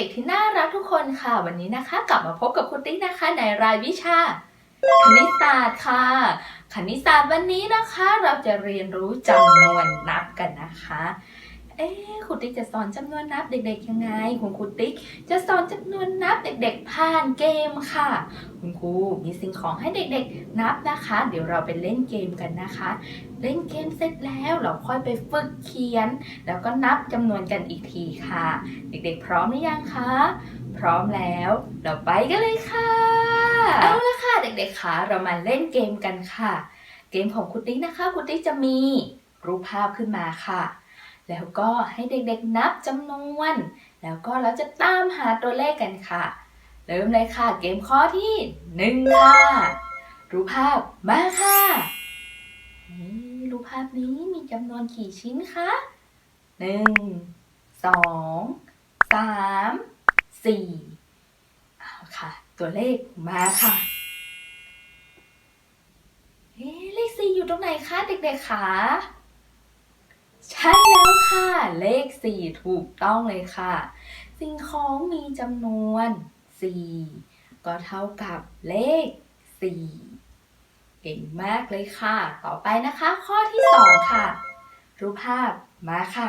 ด็กๆ ที่น่ารักทุกคนค่ะ วันนี้นะคะ กลับมาพบกับคุณติ๊กนะคะ ในรายวิชา คณิตศาสตร์ค่ะ คณิตศาสตร์วันนี้นะคะ เราจะเรียนรู้จำนวนนับกันนะคะ เอ๊ะคุณติ๊กจะสอนจำนวนนับเด็ก ๆ ยังไง คุณครูติ๊กจะสอนจำนวนนับเด็ก ๆ ผ่านเกมค่ะ คุณครูมีสิ่งของให้เด็ก ๆ นับนะคะ เดี๋ยวเราไปเล่นเกมกันนะคะ เล่นเกมเสร็จแล้วเราค่อยไปฝึกเขียน แล้วก็นับจำนวนกันอีกทีค่ะ เด็ก ๆ พร้อมหรือยังคะ พร้อมแล้ว เราไปกันเลยค่ะ เอาละค่ะเด็กๆคะเรามาเล่นเกมกันค่ะ เกมของคุณติ๊กนะคะคุณติ๊กจะมีรูปภาพขึ้นมาค่ะ แล้วก็ให้เด็กๆนับจำนวน แล้วก็เราจะตามหาตัวเลขกันค่ะ เริ่มเลยค่ะ เกมข้อที่หนึ่งค่ะรูปภาพมาค่ะรูปภาพนี้มีจำนวนกี่ชิ้นคะหนึ่งสองสามสี่เอาค่ะ ตัวเลขมาค่ะเอ๊ะเลขสี่อยู่ตรงไหนคะเด็กๆคะ ใช่แล้วค่ะ เลขสี่ถูกต้องเลยค่ะ สิ่งของมีจำนวน 4 ก็เท่ากับเลข 4 เก่งมากเลยค่ะ ต่อไปนะคะ ข้อที่ 2 ค่ะ รูปภาพมาค่ะ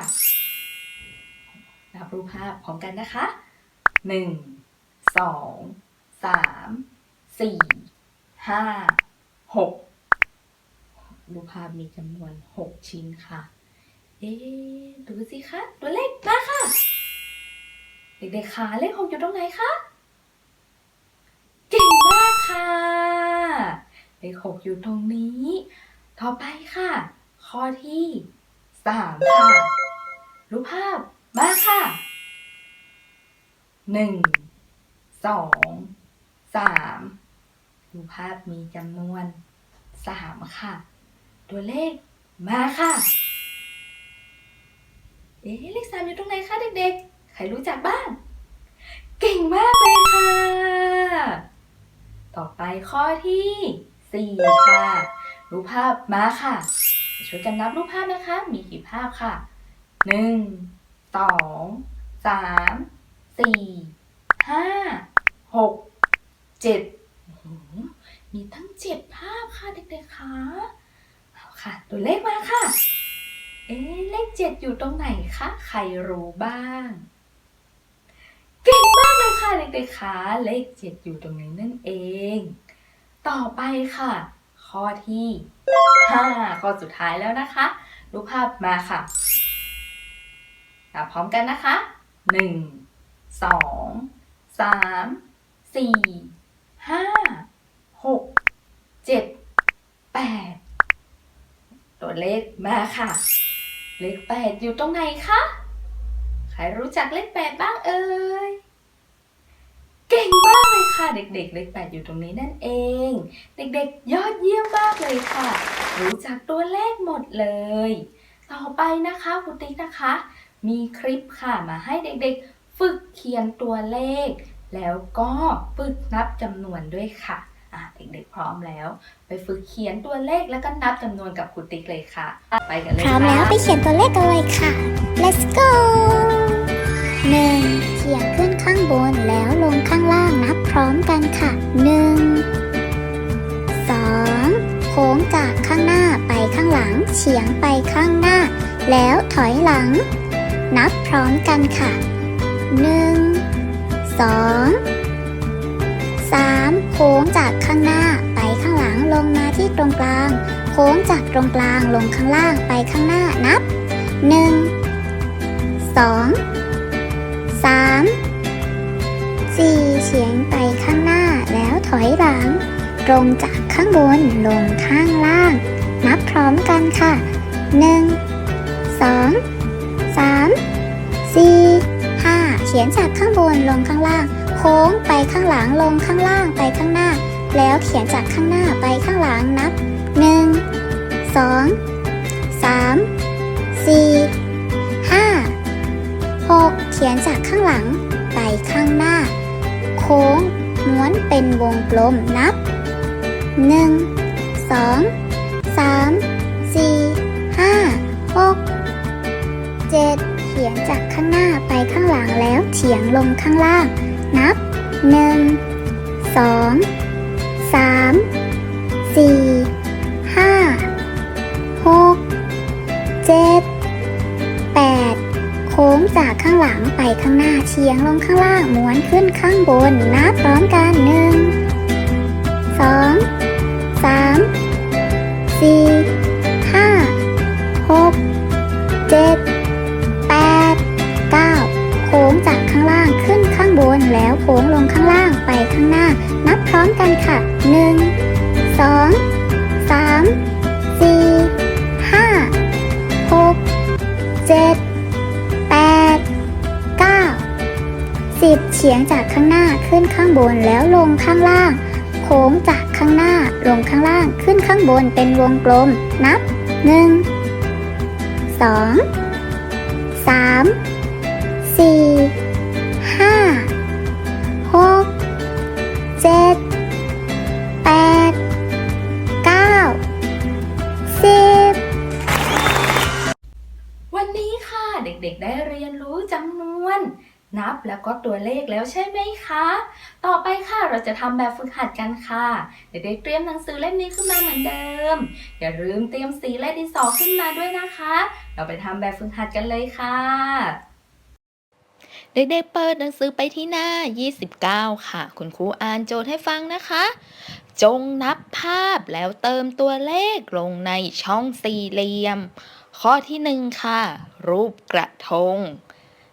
นับรูปภาพพร้อมกันนะคะ 1 2 3 4 5 6 รูปภาพมีจำนวน 6 ชิ้นค่ะ เอ๊ดูสิคะ ตัวเลขมาค่ะ เด็กๆคะเลขหกอยู่ตรงไหนคะเก่งมากค่ะ เลขหกอยู่ตรงนี้ ต่อไปค่ะ ข้อที่สามค่ะรูปภาพมาค่ะหนึ่งสองสามรูปภาพมีจำนวนสามค่ะ ตัวเลขมาค่ะ เอ๊ะเลขสามอยู่ตรงไหนคะเด็กๆ ใครรู้จักบ้าง เก่งมากเลยค่ะ ต่อไปข้อที่สี่ค่ะ รูปภาพมาค่ะ ช่วยกันนับรูปภาพนะคะ มีกี่ภาพค่ะหนึ่งสองสามสี่ห้าหกเจ็ดมีทั้งเจ็ดภาพค่ะเด็กๆคะเอาค่ะ ตัวเลขมาค่ะ เอ๊เลขเจ็ดอยู่ตรงไหนคะ ใครรู้บ้าง เก่งมากเลยค่ะเด็กๆคะเลขเจ็ดอยู่ตรงนี้นั่นเอง ต่อไปค่ะ ข้อที่ห้าข้อสุดท้ายแล้วนะคะรูปภาพมาค่ะพร้อมกันนะคะหนึ่งสองสามสี่ห้าหกเจ็ดแปดตัวเลขมาค่ะ เลขแปดอยู่ตรงไหนคะ ใครรู้จักเลขแปดบ้างเอ่ย เก่งมากเลยค่ะเด็กๆ เลขแปดอยู่ตรงนี้นั่นเอง เด็กๆ ยอดเยี่ยมมากเลยค่ะ รู้จักตัวเลขหมดเลย ต่อไปนะคะคุณติ๊กนะคะ มีคลิปค่ะมาให้เด็กๆ ฝึกเขียนตัวเลข แล้วก็ฝึกนับจำนวนด้วยค่ะ อะเด็กๆพร้อมแล้ว ไปฝึกเขียนตัวเลขแล้วก็นับจำนวนกับคุณติ๊กเลยค่ะ ไปกันเลยพร้อมค่ะแล้วไปเขียนตัวเลขกันเลยค่ะ let's go 1เขียนขึ้นข้างบนแล้วลงข้างล่างนับพร้อมกันค่ะ1 2โค้งจากข้างหน้าไปข้างหลังเฉียงไปข้างหน้า แล้วถอยหลัง นับพร้อมกันค่ะ1 2 3 โค้งจากข้างหน้าไปข้างหลังลงมาที่ตรงกลาง โค้งจากตรงกลางลงข้างล่างไปข้างหน้านับ 1 2 3 4เฉียงไปข้างหน้าแล้วถอยหลัง ตรงจากข้างบนลงข้างล่าง นับพร้อมกันค่ะ 1 2 3 4 5เขียนจากข้างบนลงข้างล่าง โค้งไปข้างหลังลงข้างล่างไปข้างหน้า แล้วเขียนจากข้างหน้าไปข้างหลังนับ 1 2 3 4 5 6 เขียนจากข้างหลังไปข้างหน้า โค้งม้วนเป็นวงกลมนับ 1 2 3 4 5 6 7ฉียงจากข้างหน้าไปข้างหลังแล้วเฉียงลงข้างล่าง นับหนึ่งสองสามสี่ห้าหกเจ็ดแปดโค้งจากข้างหลังไปข้างหน้าเฉียงลงข้างล่างม้วนขึ้นข้างบนนับพร้อมกันหนึ่งสองสามสี่ห้าหกเจ็ดแปดเก้าโค้งจากข้างล่าง แล้วโค้งลงข้างล่างไปข้างหน้า นับพร้อมกันค่ะหนึ่งสองสามสี่ห้าหกเจ็ดแปดเก้าสิบเฉียงจากข้างหน้าขึ้นข้างบนแล้วลงข้างล่าง โค้งจากข้างหน้าลงข้างล่างขึ้นข้างบนเป็นวงกลม นับหนึ่งสองสามสี่ห้า กเจ็ดแปดเก้าสิบวันนี้ค่ะเด็กๆได้เรียนรู้จำนวน นับแล้วก็ตัวเลขแล้วใช่ไหมคะ ต่อไปค่ะเราจะทำแบบฝึกหัดกันค่ะ เด็กๆเตรียมหนังสือเล่มนี้ขึ้นมาเหมือนเดิม อย่าลืมเตรียมสีและดินสอขึ้นมาด้วยนะคะ เราไปทำแบบฝึกหัดกันเลยค่ะ เด็กๆเปิดหนังสือไปที่หน้า 29 ค่ะ คุณครูอ่านโจทย์ให้ฟังนะคะ จงนับภาพแล้วเติมตัวเลขลงในช่องสี่เหลี่ยม ข้อที่1ค่ะ รูปกระทง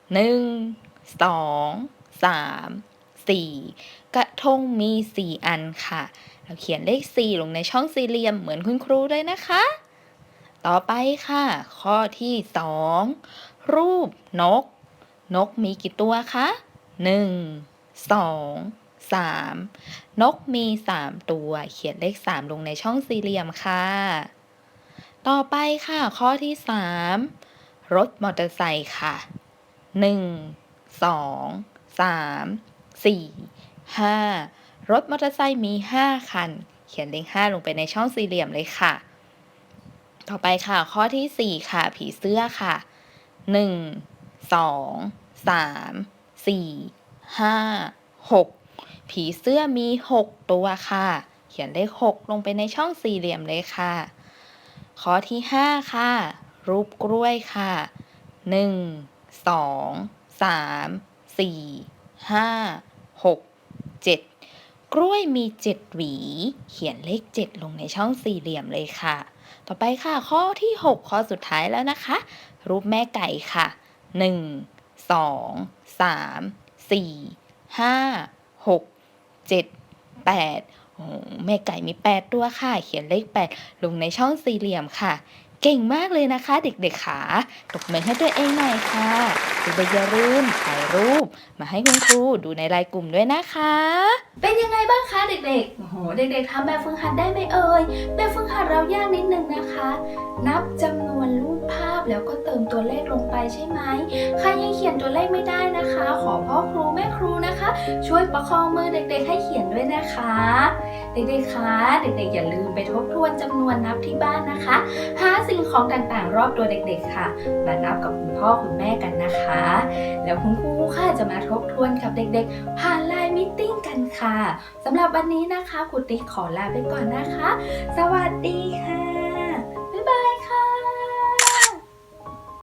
1 2 3 4 กระทงมี 4 อันค่ะ เราเขียนเลข 4 ลงในช่องสี่เหลี่ยมเหมือนคุณครูเลยนะคะ ต่อไปค่ะ ข้อที่ 2 รูปนก นกมีกี่ตัวคะหนึ่งสองสามนกมีสามตัว เขียนเลขสามลงในช่องสี่เหลี่ยมค่ะ ต่อไปค่ะ ข้อที่สามรถมอเตอร์ไซค์ค่ะหนึ่งสองสามสี่ห้ารถมอเตอร์ไซค์มีห้าคัน เขียนเลขห้าลงไปในช่องสี่เหลี่ยมเลยค่ะ ต่อไปค่ะ ข้อที่สี่ค่ะ ผีเสื้อค่ะหนึ่ง สองสามสี่ห้าหกผีเสื้อมีหกตัวค่ะ เขียนเลขหกลงไปในช่องสี่เหลี่ยมเลยค่ะ ข้อที่ห้าค่ะ รูปกล้วยค่ะหนึ่งสองสามสี่ห้าหกเจ็ดกล้วยมีเจ็ดหวี เขียนเลขเจ็ดลงในช่องสี่เหลี่ยมเลยค่ะ ต่อไปค่ะ ข้อที่หกข้อสุดท้ายแล้วนะคะ รูปแม่ไก่ค่ะ หนึ่งสองสามสี่ห้าหกเจ็ดแปดโอ้แม่ไก่มีแปดตัวค่ะ เขียนเลขแปดลงในช่องสี่เหลี่ยมค่ะ เก่งมากเลยนะคะ เด็กๆขาตบมือให้ตัวเองหน่อยค่ะเด็กๆอย่าลืมถ่ายรูป มาให้คุณครูดูในไลน์กลุ่มด้วยนะคะ เป็นยังไงบ้างคะเด็กๆโอ้โหเด็กๆทำแบบฝึกหัดได้ไหมเอ่ยแบบฝึกหัดเรายาก นะคะ นับจำนวนรูปภาพแล้วก็เติมตัวเลขลงไปใช่ไหมใครยังเขียนตัวเลขไม่ได้นะคะ ขอพ่อครูแม่ครูนะคะ ช่วยประคองมือเด็กๆ ให้เขียนด้วยนะคะ เด็กๆคะเด็กๆอย่าลืมไปทบทวนจำนวนนับที่บ้านนะคะหาสิ่งของต่างๆ รอบตัวเด็กๆ ค่ะ มานับกับคุณพ่อคุณแม่กันนะคะ แล้วคุณครูค่ะจะมาทบทวนกับเด็กๆ ผ่านไลน์มิทติ้งกันค่ะสำหรับวันนี้นะคะครูติ๊กขอลาไปก่อนนะคะ สวัสดีค่ะ